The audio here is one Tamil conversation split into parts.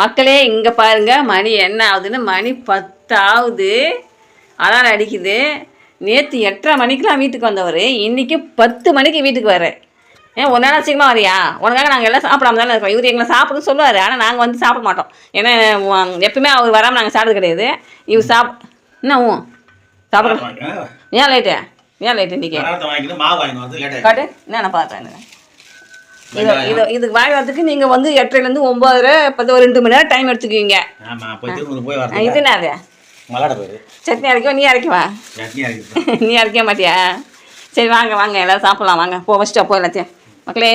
மக்களே இங்கே பாருங்க மணி என்ன ஆகுதுன்னு? மணி பத்து ஆகுது அலாரம் அடிக்குது. நேற்று எட்டரை மணிக்கெலாம் வீட்டுக்கு வந்தவர். இன்றைக்கி பத்து மணிக்கு வீட்டுக்கு வர ஏன் ஒரு நேரம் சீக்கிரமாக வரியா? உனக்காக நாங்கள் எல்லாம் சாப்பிடாம தானே இருக்கோம். இவர் எங்களை சாப்பிடுன்னு சொல்லுவார். ஆனால் நாங்கள் வந்து சாப்பிட மாட்டோம். ஏன்னா உம், எப்பவுமே அவர் வராமல் நாங்கள் சாப்பிட்டது கிடையாது. இவர் சாப் என்ன ஊ சாப்பிட ஏன் லேட்டு ஏன் லேட்டு இன்றைக்கி காட்டு. என்ன பார்த்தேன் இது இது இதுக்கு வாங்கி வரதுக்கு நீங்கள் வந்து எட்டரைலேருந்து ஒம்பது பத்து ஒரு ரெண்டு மணி நேரம் டைம் எடுத்துக்குவீங்க. இது என்னது? சட்னி அரைக்கவா? நீ அரைக்கவா? நீ அரைக்க மாட்டியா? சரி வாங்க வாங்க எல்லாரும் சாப்பிடலாம் வாங்க. போ ஃபஸ்ட்டு போ எல்லாத்தையும். மக்களே.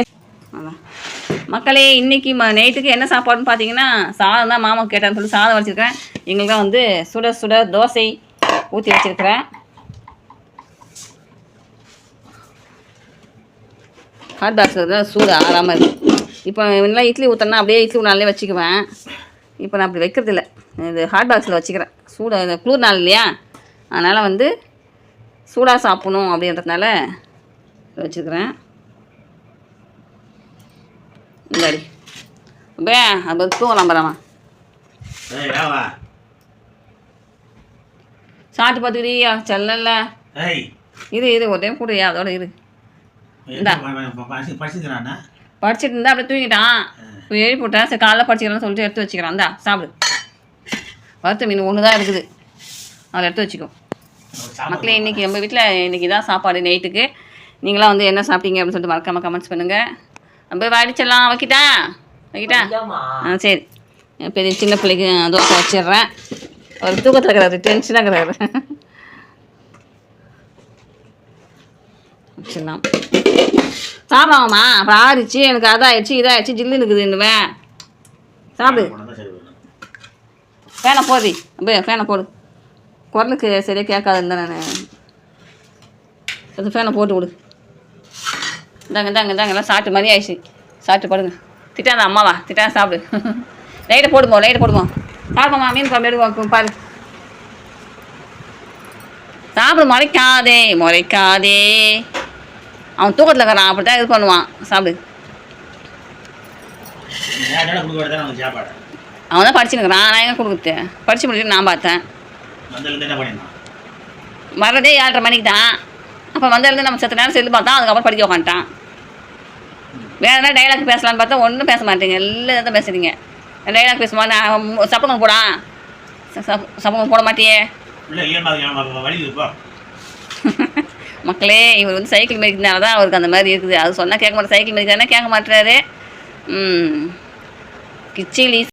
மக்களே இன்னைக்கு ம நைட்டுக்கு என்ன சாப்பாடுன்னு பார்த்தீங்கன்னா சாதம் தான் மாமா கேட்டான்னு சொல்லி சாதம் வச்சுருக்கேன் எங்களுக்கு தான் வந்து சுட சுட தோசை ஊற்றி வச்சுருக்கிறேன். ஹாட் பாக்ஸில் தான் சூடு ஆறாமல் இருக்கு. இப்போ எல்லாம் இட்லி ஊற்றினா அப்படியே இட்லி நாளே வச்சுக்குவேன். இப்போ நான் அப்படி வைக்கிறது இல்ல இது ஹாட் பாக்ஸில் வச்சுக்கிறேன். சூடு இந்த குளிர் நாள் இல்லையா? அதனால் வந்து சூடாக சாப்பிடணும் அப்படின்றதுனால வச்சுக்கிறேன். இந்தாடி. பே அது தூங்கலாம் பரமா சாப்பிட்டு பார்த்துக்கிறியா? செல்லல இரு இரு ஒரு டைம் கூடயா அதோட இரு. படிச்சுட்டு இருந்தா அப்படியே தூங்கிட்டான். இப்போ எழுப்பி விட்டேன் சரி காலைல படிச்சுக்கிறேன்னு சொல்லிட்டு எடுத்து வச்சுக்கிறான். இந்தா சாப்பிடு. வறுத்த மீன் ஒன்று தான் இருக்குது. அதை எடுத்து வச்சுக்கோ. மக்களே இன்றைக்கி நம்ம வீட்டில் இன்றைக்கி தான் சாப்பாடு நைட்டுக்கு. நீங்களாம் வந்து என்ன சாப்பிட்டீங்க அப்படின்னு சொல்லிட்டு மறக்காமல் கமெண்ட்ஸ் பண்ணுங்கள் நம்ம வாடிச்செல்லாம் வைக்கிட்டா வைக்கிட்டா ஆ சரி. பெரிய சின்ன பிள்ளைக்கு தோசை வச்சிடுறேன். ஒரு தூக்கத்தில் இருக்கிறாரு டென்ஷனாக இருக்கிறாரு. வச்சிடலாம். சாப்பிடாமா அப்புறம் ஆறிச்சு எனக்கு அதாயிடுச்சு இதாகிடுச்சு ஜில்லுன்னு இருக்குது இன்னுவேன் சாப்பிடு. ஃபேனை போடுறி அப்படியே ஃபேனை போடு. குரலுக்கு சரியாக கேட்காதுன்னு தான் நான். அது ஃபேனை போட்டு விடு. இந்தாங்க இந்தாங்க இந்தாங்க எல்லாம் சாப்பிட்டு மணி ஆயிடுச்சு. சாப்பிட்டு படுங்க. திட்டாத அம்மாவா? திட்டாத சாப்பிடு. லைட்டை போடுமோ லைட்டை போடுமோ சாப்பிடுமா மீன் குழம்பு எடுக்கும் பாரு. சாப்பிடு முறைக்காதே முறைக்காதே அவன் தூக்கத்தில் இருக்கிறான் அப்படி தான் இது பண்ணுவான். சாப்பிடு. அவன் தான் படிச்சுன்னுக்குறான் நான் எங்கே கொடுக்குறது? படித்து முடிச்சுட்டு நான் பார்த்தேன். வர்றதே ஏழரை மணிக்கு தான். அப்போ வந்ததுலேருந்து நம்ம சத்து நேரம் செல்லு பார்த்தா அதுக்கப்புறம் படிக்க உக்காந்துட்டான். வேறு என்ன டைலாக் பேசலான்னு பார்த்தா ஒன்றும் பேச மாட்டீங்க. எல்லாம் தான் பேசுறீங்க. டைலாக் பேசுமா? நான் சப்பகம் போடா. சப் சப்பகம் போட மாட்டியே. மக்களே இவர் வந்து சைக்கிள் மிதிக்கிறதுனால தான் அவருக்கு அந்த மாதிரி இருக்குது. அது சொன்னால் கேட்க மாட்டேன். சைக்கிள் மிதிக்கிறானே கேட்க மாட்டுறாரு. கிச்சிலி